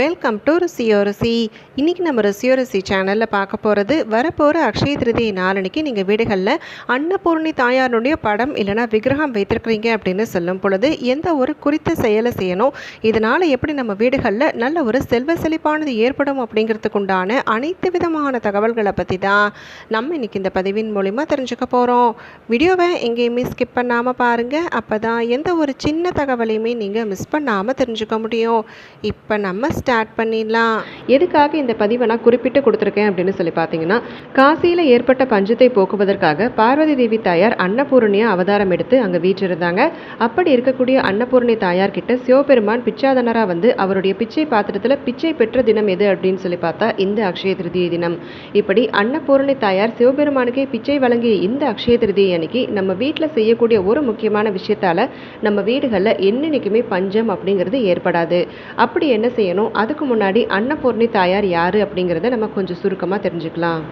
Welcome to ருசியோ ருசி இன்றைக்கி நம்ம ருசியோ ருசி சேனலில் பார்க்க போகிறது வரப்போகிற அக்ஷய திருதியை நாளனைக்கு நீங்கள் வீடுகளில் அன்னபூர்ணி தாயாருடைய படம் இல்லைனா விக்கிரகம் வைத்திருக்கிறீங்க அப்படின்னு சொல்லும் பொழுது எந்த ஒரு குறித்த செயலை செய்யணும்? இதனால் எப்படி நம்ம வீடுகளில் நல்ல ஒரு செல்வ செழிப்பானது ஏற்படும் அப்படிங்கிறதுக்கு உண்டான அனைத்து விதமான தகவல்களை பற்றி தான் நம்ம இன்றைக்கி இந்த பதிவின் மூலிமா தெரிஞ்சுக்க போகிறோம் வீடியோவை எங்கேயுமே ஸ்கிப் பண்ணாமல் பாருங்கள் அப்போ தான் எந்த ஒரு சின்ன தகவலையுமே நீங்கள் மிஸ் பண்ணாமல் தெரிஞ்சுக்க முடியும். இப்போ நம்ம ஸ்டார்ட் பண்ணிடலாம். எதுக்காக இந்த பதிவை நான் குறிப்பிட்டு கொடுத்துருக்கேன் அப்படின்னு சொல்லி பார்த்தீங்கன்னா காசியில் ஏற்பட்ட பஞ்சத்தை போக்குவதற்காக பார்வதி தேவி தாயார் அன்னபூரணியா அவதாரம் எடுத்து அங்கே வீற்றிருந்தாங்க. அப்படி இருக்கக்கூடிய அன்னபூரணி தாயார் கிட்ட சிவபெருமான் பிச்சாதனராக வந்து அவருடைய பிச்சை பாத்திரத்தில் பிச்சை பெற்ற தினம் எது அப்படின்னு சொல்லி பார்த்தா இந்த அக்ஷய திருதியை தினம். இப்படி அன்னபூரணி தாயார் சிவபெருமானுக்கே பிச்சை வழங்கிய இந்த அக்ஷய திருதியை அன்னைக்கு நம்ம வீட்டில் செய்யக்கூடிய ஒரு முக்கியமான விஷயத்தால நம்ம வீடுகளில் என்னென்னைக்குமே பஞ்சம் அப்படிங்கிறது ஏற்படாது. அப்படி என்ன செய்யணும்? அதுக்கு முன்னாடி அன்னபூர்ணி தாயார் யாரு அப்படிங்கிறத நம்ம கொஞ்சம் சுருக்கமாக தெரிஞ்சுக்கலாம்.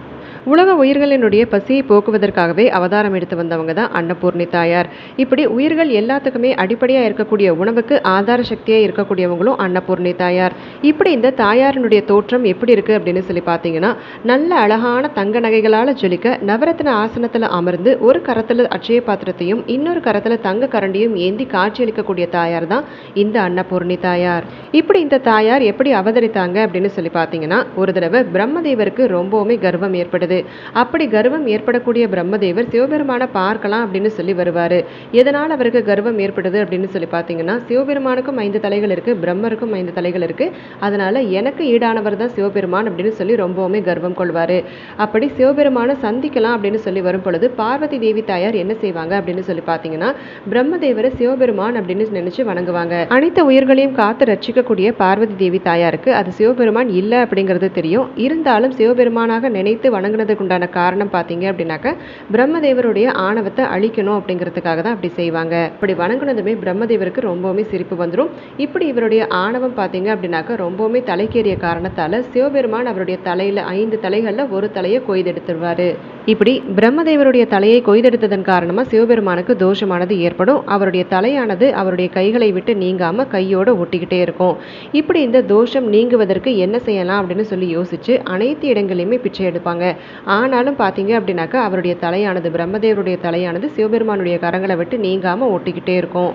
உலக உயிர்களினுடைய பசியை போக்குவதற்காகவே அவதாரம் எடுத்து வந்தவங்க தான் அன்னபூர்ணி தாயார். இப்படி உயிர்கள் எல்லாத்துக்குமே அடிப்படையாக இருக்கக்கூடிய உணவுக்கு ஆதார சக்தியாக இருக்கக்கூடியவங்களும் அன்னபூர்ணி தாயார். இப்படி இந்த தாயாரினுடைய தோற்றம் எப்படி இருக்குது அப்படின்னு சொல்லி பார்த்தீங்கன்னா நல்ல அழகான தங்க நகைகளால் ஜொலிக்க நவரத்ன ஆசனத்தில் அமர்ந்து ஒரு கரத்தில் அட்சய பாத்திரத்தையும் இன்னொரு கரத்தில் தங்க கரண்டியும் ஏந்தி காட்சியளிக்கக்கூடிய தாயார் தான் இந்த அன்னபூர்ணி தாயார். இப்படி இந்த தாயார் எப்படி அவதரித்தாங்க அப்படின்னு சொல்லி பார்த்தீங்கன்னா ஒரு தடவை பிரம்மதேவருக்கு ரொம்பவுமே கர்வம் ஏற்படுது. அப்படி கர்வம் ஏற்படக்கூடிய பிரம்மதேவர் சிவபெருமானை பார்க்கலாம் அப்படின்னு சொல்லி வருவார். எதனால் அவருக்கு கர்வம் ஏற்படுது அப்படின்னு சொல்லி பார்த்தீங்கன்னா சிவபெருமானுக்கும் ஐந்து தலைகள் இருக்குது பிரம்மருக்கும் ஐந்து தலைகள் இருக்குது அதனால் எனக்கு ஈடானவர் தான் சிவபெருமான் அப்படின்னு சொல்லி ரொம்பவுமே கர்வம் கொள்வார். அப்படி சிவபெருமானை சந்திக்கலாம் அப்படின்னு சொல்லி வரும் பொழுது பார்வதி தேவி தாயார் என்ன செய்வாங்க அப்படின்னு சொல்லி பார்த்தீங்கன்னா பிரம்மதேவரை சிவபெருமான் அப்படின்னு நினைச்சு வணங்குவாங்க. அனைத்து உயிர்களையும் காத்து ரட்சிக்கக்கூடிய பார்வதி தேவி தாயாருக்கு அது சிவபெருமான் இல்லை அப்படிங்கிறது தெரியும். இருந்தாலும் சிவபெருமானாக நினைத்து வணங்கினதுக்கு உண்டான காரணம் பார்த்தீங்க அப்படின்னாக்க பிரம்மதேவருடைய ஆணவத்தை அழிக்கணும் அப்படிங்கிறதுக்காக தான் அப்படி செய்வாங்க. அப்படி வணங்கினதுமே பிரம்மதேவருக்கு ரொம்பவுமே சிரிப்பு வந்துடும் இப்படி இவருடைய ஆணவம் பார்த்தீங்க அப்படின்னாக்க ரொம்பவுமே தலைக்கேறிய காரணத்தால் சிவபெருமான் அவருடைய தலையில் ஐந்து தலைகளில் ஒரு தலையை கொய்தெடுத்துருவாரு இப்படி பிரம்மதேவருடைய தலையை கொய்தெடுத்ததன் காரணமாக சிவபெருமானுக்கு தோஷமானது ஏற்படும். அவருடைய தலையானது அவருடைய கைகளை விட்டு நீங்காமல் கையோடு ஒட்டிக்கிட்டே இருக்கும். இப்படி இந்த தோஷம் நீங்குவதற்கு என்ன செய்யலாம் அப்படின்னு சொல்லி யோசிச்சு அனைத்து இடங்களையுமே பிச்சை எடுப்பாங்க. ஆனாலும் பார்த்தீங்க அப்படின்னாக்கா அவருடைய தலையானது பிரம்மதேவருடைய தலையானது சிவபெருமானுடைய கரங்களை விட்டு நீங்காமல் ஒட்டிக்கிட்டே இருக்கும்.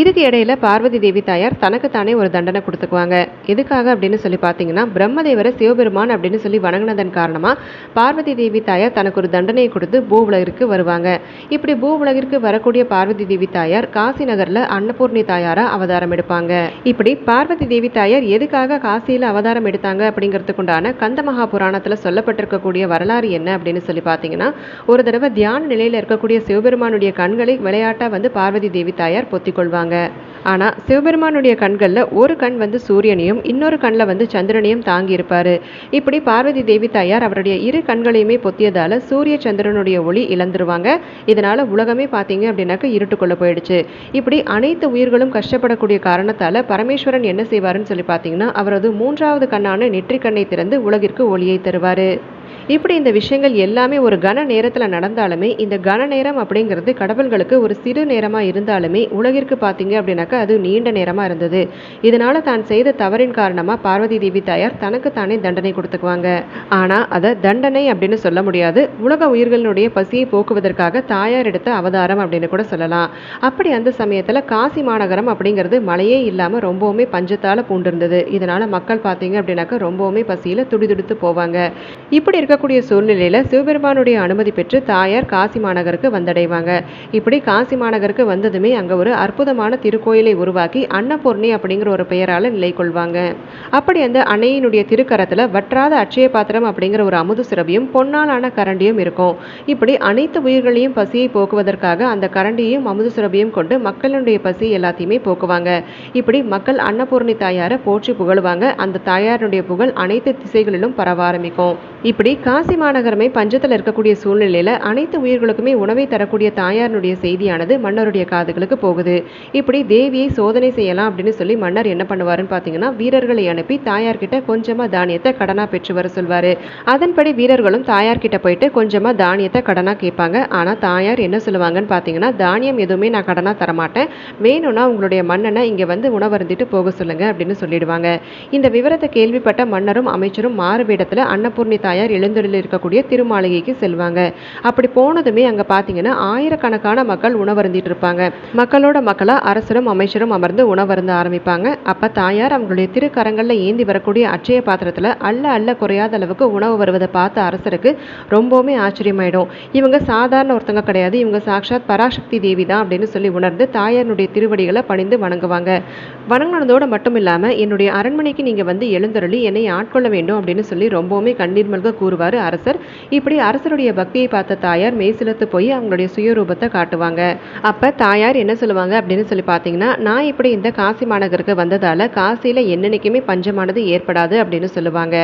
இதுக்கு இடையில பார்வதி தேவி தாயார் தனக்குத்தானே ஒரு தண்டனை கொடுத்துக்குவாங்க. எதுக்காக அப்படின்னு சொல்லி பார்த்தீங்கன்னா பிரம்மதேவரை சிவபெருமான் அப்படின்னு சொல்லி வணங்கினதன் காரணமாக பார்வதி தேவி தாயார் தனக்கு ஒரு தண்டனையை கொடுத்து பூவுலகிற்கு வருவாங்க. இப்படி பூ உலகிற்கு வரக்கூடிய பார்வதி தேவி தாயார் காசி நகரில் அன்னபூர்ணி தாயாராக அவதாரம் எடுப்பாங்க. இப்படி பார்வதி தேவி தாயார் எதுக்காக காசியில் அவதாரம் எடுத்தாங்க அப்படிங்கிறதுக்குண்டான கந்த மகா புராணத்தில் சொல்லப்பட்டிருக்கக்கூடிய வரலாறு என்ன அப்படின்னு சொல்லி பார்த்தீங்கன்னா ஒரு தடவை தியான நிலையில் இருக்கக்கூடிய சிவபெருமானுடைய கண்களை விளையாட்டாக வந்து பார்வதி தேவி தாயார் பொத்திக்கொள்வாங்க ஆனால் சிவபெருமானுடைய கண்களில் ஒரு கண் வந்து சூரியனையும் இன்னொரு கண்ணில் வந்து சந்திரனையும் தாங்கி இருப்பார். இப்படி பார்வதி தேவி தாயார் அவருடைய இரு கண்களையுமே பொத்தியதால் சூரிய சந்திரனுடைய ஒளி இழந்துருவாங்க. இதனால் உலகமே பார்த்தீங்க அப்படின்னாக்க இருட்டுக்குள்ளே போயிடுச்சு. இப்படி அனைத்து உயிர்களும் கஷ்டப்படக்கூடிய காரணத்தால் பரமேஸ்வரன் என்ன செய்வாருன்னு சொல்லி பார்த்தீங்கன்னா அவரது மூன்றாவது கண்ணான நெற்றிக்கண்ணை திறந்து உலகிற்கு ஒளியை தருவார். இப்படி இந்த விஷயங்கள் எல்லாமே ஒரு கன நேரத்தில் நடந்தாலுமே இந்த கன நேரம் அப்படிங்கிறது கடவுள்களுக்கு ஒரு சிறு நேரமாக இருந்தாலுமே உலகிற்கு பார்த்தீங்க அப்படின்னாக்கா அது நீண்ட நேரமாக இருந்தது. இதனால் தான் செய்த தவறின் காரணமாக பார்வதி தேவி தாயார் தனக்கு தானே தண்டனை கொடுத்துக்குவாங்க. ஆனால் அதை தண்டனை அப்படின்னு சொல்ல முடியாது. உலக உயிர்களினுடைய பசியை போக்குவதற்காக தாயார் எடுத்த அவதாரம் அப்படின்னு கூட சொல்லலாம். அப்படி அந்த சமயத்தில் காசி மாநகரம் அப்படிங்கிறது மழையே இல்லாமல் ரொம்பவுமே பஞ்சத்தால் பூண்டிருந்தது. இதனால் மக்கள் பார்த்தீங்க அப்படின்னாக்கா ரொம்பவுமே பசியில் துடிதுடித்து போவாங்க. இப்படி இருக்க இருக்கக்கூடிய சூழ்நிலையில் சிவபெருமானுடைய அனுமதி பெற்று தாயார் காசி மாநகருக்கு வந்தடைவாங்க. இப்படி காசி மாநகருக்கு வந்ததுமே அங்கே ஒரு அற்புதமான திருக்கோயிலை உருவாக்கி அன்னபூர்ணி அப்படிங்கிற ஒரு பெயரால் நிலை கொள்வாங்க. அப்படி அந்த அன்னையினுடைய திருக்கரத்தில் வற்றாத அட்சய பாத்திரம் அப்படிங்கிற ஒரு அமுது சிறபியும் பொன்னாலான கரண்டியும் இருக்கும். இப்படி அனைத்து உயிர்களையும் பசியை போக்குவதற்காக அந்த கரண்டியையும் அமுது சிறபியும் கொண்டு மக்களுடைய பசி எல்லாத்தையுமே போக்குவாங்க. இப்படி மக்கள் அன்னபூர்ணி தாயாரை போற்றி புகழுவாங்க. அந்த தாயாருடைய புகழ் அனைத்து திசைகளிலும் பரவ ஆரம்பிக்கும். இப்படி காசி மாநகரமே பஞ்சத்தில் இருக்கக்கூடிய சூழ்நிலையில் அனைத்து உயிர்களுக்குமே உணவை தரக்கூடிய தாயாரினுடைய செய்தியானது மன்னருடைய காதுகளுக்கு போகுது. இப்படி தேவியை சோதனை செய்யலாம் அப்படின்னு சொல்லி மன்னர் என்ன பண்ணுவாருன்னு பார்த்தீங்கன்னா வீரர்களை அனுப்பி தாயார்கிட்ட கொஞ்சமாக தானியத்தை கடனாக பெற்று வர சொல்வார். அதன்படி வீரர்களும் தாயார்கிட்ட போயிட்டு கொஞ்சமாக தானியத்தை கடனாக கேட்பாங்க. ஆனால் தாயார் என்ன சொல்லுவாங்கன்னு பார்த்தீங்கன்னா தானியம் எதுவுமே நான் கடனாக தரமாட்டேன். வேணும்னா உங்களுடைய மன்னனை இங்கே வந்து உணவருந்திட்டு போக சொல்லுங்கள் அப்படின்னு சொல்லிடுவாங்க. இந்த விவரத்தை கேள்விப்பட்ட மன்னரும் அமைச்சரும் மாறு வேடத்தில் அன்னபூர்ணி தாயார் எழுந்தொழில் இருக்கக்கூடிய திருமாளிகைக்கு செல்வாங்க. அப்படி போனதுமே அங்கே பார்த்தீங்கன்னா ஆயிரக்கணக்கான மக்கள் உணவருந்திட்டு இருப்பாங்க. மக்களோட மக்களாக அரசரும் அமைச்சரும் அமர்ந்து உணவருந்த ஆரம்பிப்பாங்க. அப்போ தாயார் அவங்களுடைய திருக்கரங்களில் ஏந்தி வரக்கூடிய அச்சய பாத்திரத்தில் அள்ள அள்ள குறையாத அளவுக்கு உணவு வருவதை பார்த்த அரசருக்கு ரொம்பவுமே ஆச்சரியமாயிடும். இவங்க சாதாரண ஒருத்தங்க கிடையாது. இவங்க சாக்ஷாத் பராசக்தி தேவி தான் அப்படின்னு சொல்லி உணர்ந்து தாயாருடைய திருவடிகளை பணிந்து வணங்குவாங்க. வணங்கினதோடு மட்டும் இல்லாமல் என்னுடைய அரண்மனைக்கு நீங்கள் வந்து எழுந்தருளி என்னை ஆட்கொள்ள வேண்டும் அப்படின்னு சொல்லி ரொம்பவுமே கண்ணீர் மல்க கூறுவார் அரசர் இப்படி அரசருடைய பக்தியை பார்த்த தாயார் மெய்சிலத்து போய் அவங்களுடைய சுயரூபத்தை காட்டுவாங்க. அப்போ தாயார் என்ன சொல்லுவாங்க? அப்படின்னு சொல்லி பார்த்தீங்கன்னா நான் இப்படி இந்த காசி மாநகருக்கு வந்ததால் காசியில் என்னென்னைக்குமே பஞ்சமானது ஏற்படாது அப்படின்னு சொல்லுவாங்க.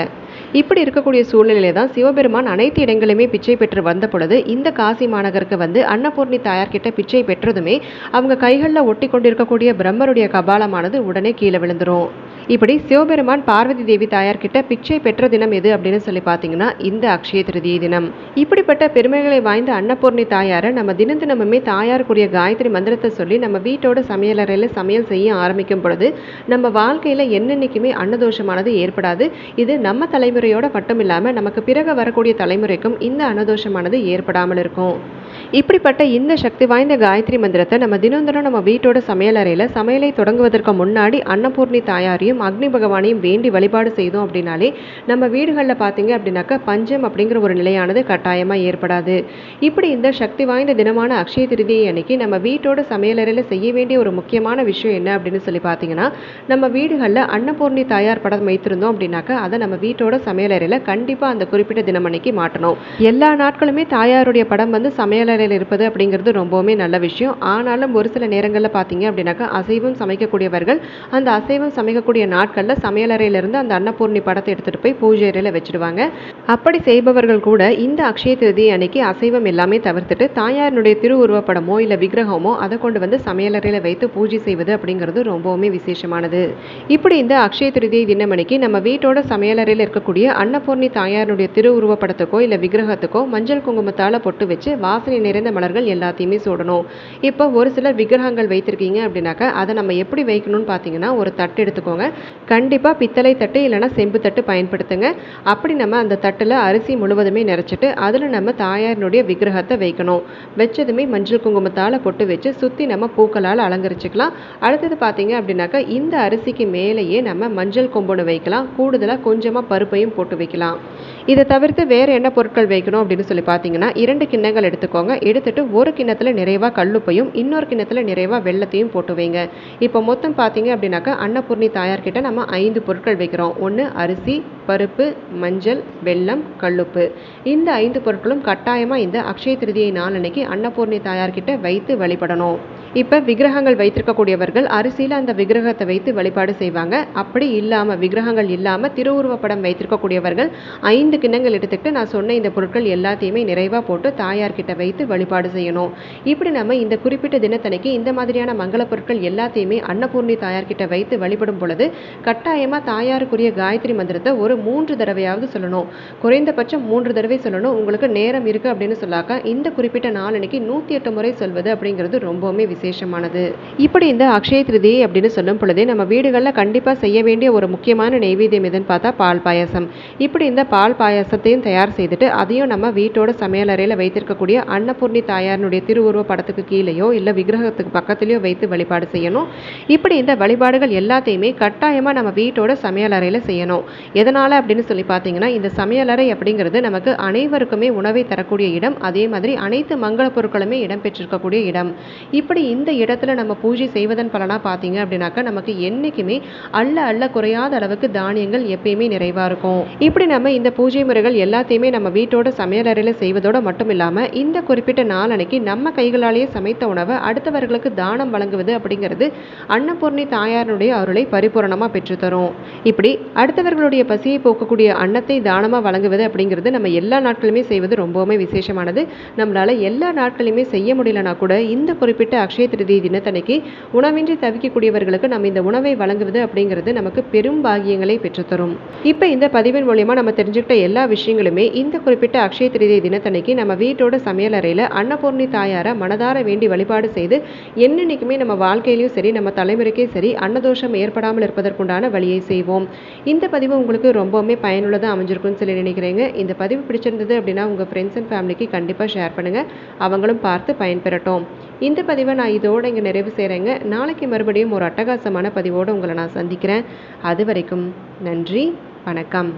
இப்படி இருக்கக்கூடிய சூழ்நிலையில தான் சிவபெருமான் அனைத்து இடங்களுமே பிச்சை பெற்று வந்த பொழுது இந்த காசி மாநகருக்கு வந்து அன்னபூர்ணி தாயார்கிட்ட பிச்சை பெற்றதுமே அவங்க கைகளில் ஒட்டி கொண்டிருக்கக்கூடிய பிரம்மருடைய கபாலமானது உடனே கீழே விழுந்துரும். இப்படி சிவபெருமான் பார்வதி தேவி தாயார்கிட்ட பிச்சை பெற்ற தினம் எது அப்படின்னு சொல்லி பார்த்தீங்கன்னா இந்த அக்ஷய திருதியை தினம். இப்படிப்பட்ட பெருமைகளை வாய்ந்த அன்னபூர்ணி தாயாரை நம்ம தினம் தினமுமே தாயாருக்குரிய காயத்ரி மந்திரத்தை சொல்லி நம்ம வீட்டோட சமையலறையில் சமையல் செய்ய ஆரம்பிக்கும் பொழுது நம்ம வாழ்க்கையில் என்னென்னைக்குமே அன்னதோஷமானது ஏற்படாது. இது நம்ம தலைமுறையோட மட்டும் இல்லாமல் நமக்கு பிறகு வரக்கூடிய தலைமுறைக்கும் இந்த அன்னதோஷமானது ஏற்படாமல் இருக்கும். இப்படிப்பட்ட இந்த சக்தி வாய்ந்த காயத்ரி மந்திரத்தை நம்ம தினம் தினம் நம்ம வீட்டோட சமையலறையில் சமையலை தொடங்குவதற்கு முன்னாடி அன்னபூர்ணி தாயாரையும் அக்னி பகவானையும் வேண்டி வழிபாடு செய்தோம் அப்படின்னாலே நம்ம வீடுகளில் பார்த்தீங்க அப்படின்னாக்கா பஞ்சம் அப்படிங்கிற ஒரு நிலையானது கட்டாயமாக ஏற்படாது. இப்படி இந்த சக்தி வாய்ந்த தினமான அக்ஷய திருதியை அன்னைக்கு நம்ம வீட்டோட சமையலறையில் செய்ய வேண்டிய ஒரு முக்கியமான விஷயம் என்ன அப்படின்னு சொல்லி பார்த்தீங்கன்னா நம்ம வீடுகளில் அன்னபூர்ணி தாயார் படம் வைத்திருந்தோம் அப்படின்னாக்கா அதை நம்ம வீட்டோட சமையலறையில் கண்டிப்பாக அந்த குறிப்பிட்ட தினம் அன்னைக்கு மாட்டணும் எல்லா நாட்களுமே தாயாருடைய படம் வந்து சமையல் சமையலறையில் இருப்பது அப்படிங்கிறது ரொம்பவுமே நல்ல விஷயம். ஆனாலும் ஒரு சில நேரங்களில் பார்த்தீங்க அப்படின்னாக்கா அசைவம் சமைக்கக்கூடியவர்கள் அந்த அசைவம் சமைக்கக்கூடிய நாட்களில் சமையலறையிலிருந்து அந்த அன்னபூர்ணி படத்தை எடுத்துகிட்டு போய் பூஜை அறையில் வச்சுடுவாங்க. அப்படி செய்பவர்கள் கூட இந்த அக்ஷய திருதி அன்னைக்கு அசைவம் எல்லாமே தவிர்த்துட்டு தாயாரினுடைய திருவுருவப்படமோ இல்லை விக்கிரகமோ அதை கொண்டு வந்து சமையலறையில் வைத்து பூஜை செய்வது அப்படிங்கிறது ரொம்பவுமே விசேஷமானது. இப்படி இந்த அக்ஷய திருதி தினமணிக்கு நம்ம வீட்டோட சமையலறையில் இருக்கக்கூடிய அன்னபூர்ணி தாயாரினுடைய திருவுருவப்படத்துக்கோ இல்லை விக்கிரகத்துக்கோ மஞ்சள் குங்குமத்தால் பொட்டு வச்சு வாசனை நிறைந்த மலர்கள் எல்லாத்தையுமே சூடணும். இப்போ ஒரு சிலர் விக்கிரகங்கள் வைத்திருக்கீங்க அப்படின்னாக்கா அதை நம்ம எப்படி வைக்கணும்னு பார்த்தீங்கன்னா ஒரு தட்டு எடுத்துக்கோங்க. கண்டிப்பாக பித்தளை தட்டு இல்லைன்னா செம்பு தட்டு பயன்படுத்துங்க. அப்படி நம்ம அந்த தட்டில் அரிசி முழுவதுமே நிறைச்சிட்டு அதில் நம்ம தாயாரினுடைய விக்கிரகத்தை வைக்கணும். வச்சதுமே மஞ்சள் குங்குமத்தால் பொட்டு வச்சு சுற்றி நம்ம பூக்களால் அலங்கரிச்சுக்கலாம். அடுத்தது பார்த்தீங்க அப்படின்னாக்கா இந்த அரிசிக்கு மேலேயே நம்ம மஞ்சள் கொம்புன்னு வைக்கலாம். கூடுதலாக கொஞ்சமாக பருப்பையும் போட்டு வைக்கலாம். இதை தவிர்த்து வேறு என்ன பொருட்கள் வைக்கணும் அப்படின்னு சொல்லி பார்த்தீங்கன்னா இரண்டு கிண்ணங்கள் எடுத்துக்கோங்க. எடுத்துட்டு ஒரு கிண்ணத்தில் நிறைவாக கல்லுப்பையும் இன்னொரு கிண்ணத்தில் நிறைவாக வெள்ளத்தையும் போட்டு வைங்க. இப்போ மொத்தம் பார்த்தீங்க அப்படின்னாக்கா அன்னபூர்ணி தாயார்கிட்ட நம்ம ஐந்து பொருட்கள் வைக்கிறோம். ஒன்று அரிசி பருப்பு மஞ்சள் வெல்லம் கல்லுப்பு. இந்த ஐந்து பொருட்களும் கட்டாயமாக இந்த அக்ஷய திருதியை நாளன்னைக்கு அன்னபூர்ணி தாயார்கிட்ட வைத்து வழிபடணும். இப்போ விக்கிரகங்கள் வைத்திருக்கக்கூடியவர்கள் அரிசியில் அந்த விக்கிரகத்தை வைத்து வழிபாடு செய்வாங்க. அப்படி இல்லாமல் விக்கிரகங்கள் இல்லாமல் திருவுருவப்படம் வைத்திருக்கக்கூடியவர்கள் ஐந்து கிண்ணங்கள் எடுத்துக்கிட்டு நான் சொன்ன இந்த பொருட்கள் எல்லாத்தையுமே நிறைவாக போட்டு தாயார்கிட்ட வைத்து வழிபாடு செய்யணும். இப்படி நம்ம இந்த குறிப்பிட்ட தினத்தனைக்கு இந்த மாதிரியான மங்கள பொருட்கள் எல்லாத்தையுமே அன்னபூர்ணி தாயார்கிட்ட வைத்து வழிபடும் பொழுது கட்டாயமாக தாயாருக்குரிய காயத்ரி மந்திரத்தை ஒரு மூன்று தடவையாவது சொல்லணும். குறைந்தபட்சம் மூன்று தடவை சொல்லணும். உங்களுக்கு நேரம் இருக்குது அப்படின்னு சொல்லாக்கா இந்த குறிப்பிட்ட நாளனைக்கு நூற்றி எட்டு முறை சொல்வது அப்படிங்கிறது ரொம்பவுமே விசேஷமானது. இப்படி இந்த அக்ஷய திருதி அப்படின்னு சொல்லும் பொழுதே நம்ம வீடுகளில் கண்டிப்பாக செய்ய வேண்டிய ஒரு முக்கியமான நெய்வேத்தியம் எதுன்னு பார்த்தா பால் பாயாசம். இப்படி இந்த பால் பாயாசத்தையும் தயார் செய்துட்டு அதையும் நம்ம வீட்டோட சமையலறையில் வைத்திருக்கக்கூடிய அன்னபூர்ணி தாயாரினுடைய திருவுருவ படத்துக்கு கீழேயோ இல்லை விக்கிரகத்துக்கு பக்கத்துலேயோ வைத்து வழிபாடு செய்யணும். இப்படி இந்த வழிபாடுகள் எல்லாத்தையுமே கட்டாயமாக நம்ம வீட்டோட சமையலறையில் செய்யணும். எதனால் அப்படின்னு சொல்லி பார்த்தீங்கன்னா இந்த சமையலறை அப்படிங்கிறது நமக்கு அனைவருக்குமே உணவை தரக்கூடிய இடம். அதே மாதிரி அனைத்து மங்கள பொருட்களுமே இடம் பெற்றிருக்கக்கூடிய இடம். இப்படி இந்த இடத்துல நம்ம பூஜை செய்வதன் பலனாக பார்த்தீங்க அப்படின்னாக்கா நமக்கு என்றைக்குமே அள்ள அள்ள குறையாத அளவுக்கு தானியங்கள் எப்பயுமே நிறைவாக இருக்கும். இப்படி நம்ம இந்த பூஜை முறைகள் எல்லாத்தையுமே நம்ம வீட்டோட சமையலறையில் செய்வதோடு மட்டும் இல்லாமல் இந்த குறிப்பிட்ட நாள் அன்னைக்கு நம்ம கைகளாலேயே சமைத்த உணவை அடுத்தவர்களுக்கு தானம் வழங்குவது அப்படிங்கிறது அன்னபூர்ணி தாயாரனுடைய அருளை பரிபூரணமாக பெற்றுத்தரும். இப்படி அடுத்தவர்களுடைய பசியை போக்கக்கூடிய அன்னத்தை தானமாக வழங்குவது அப்படிங்கிறது நம்ம எல்லா நாட்களுமே செய்வது ரொம்பவுமே விசேஷமானது. நம்மளால் எல்லா நாட்களுமே செய்ய முடியலனா கூட இந்த குறிப்பிட்ட அக்ஷய திருதி தினத்தன்னைக்கு உணவின்றி தவிக்கக்கூடியவர்களுக்கு நம்ம இந்த உணவை வழங்குவது அப்படிங்கிறது நமக்கு பெரும் பாகியங்களை பெற்றுத்தரும். இப்போ இந்த பதிவின் மூலயமா நம்ம தெரிஞ்சுக்கிட்ட எல்லா விஷயங்களுமே இந்த குறிப்பிட்ட அக்ஷய திருதி தினத்தன்னைக்கு நம்ம வீட்டோட சமையலறையில் அன்னபூர்ணி தாயாரை மனதார வேண்டி வழிபாடு செய்து என்னன்னைக்குமே நம்ம வாழ்க்கையிலையும் சரி நம்ம தலைமுறைக்கே சரி அன்னதோஷம் ஏற்படாமல் இருப்பதற்குண்டான வழியை செய்வோம். இந்த பதிவு உங்களுக்கு ரொம்பவுமே பயனுள்ளதாக அமைஞ்சிருக்கும்னு சொல்லி நினைக்கிறேங்க. இந்த பதிவு பிடிச்சிருந்தது அப்படின்னா உங்கள் ஃப்ரெண்ட்ஸ் அண்ட் ஃபேமிலிக்கு கண்டிப்பாக ஷேர் பண்ணுங்கள் அவங்களும் பார்த்து பயன்பெறட்டும். இந்த பதிவை நான் நான் இதோடு இங்கே நிறைவு செய்கிறேங்க நாளைக்கு மறுபடியும் ஒரு அட்டகாசமான பதிவோடு உங்களை நான் சந்திக்கிறேன். அது வரைக்கும் நன்றி வணக்கம்.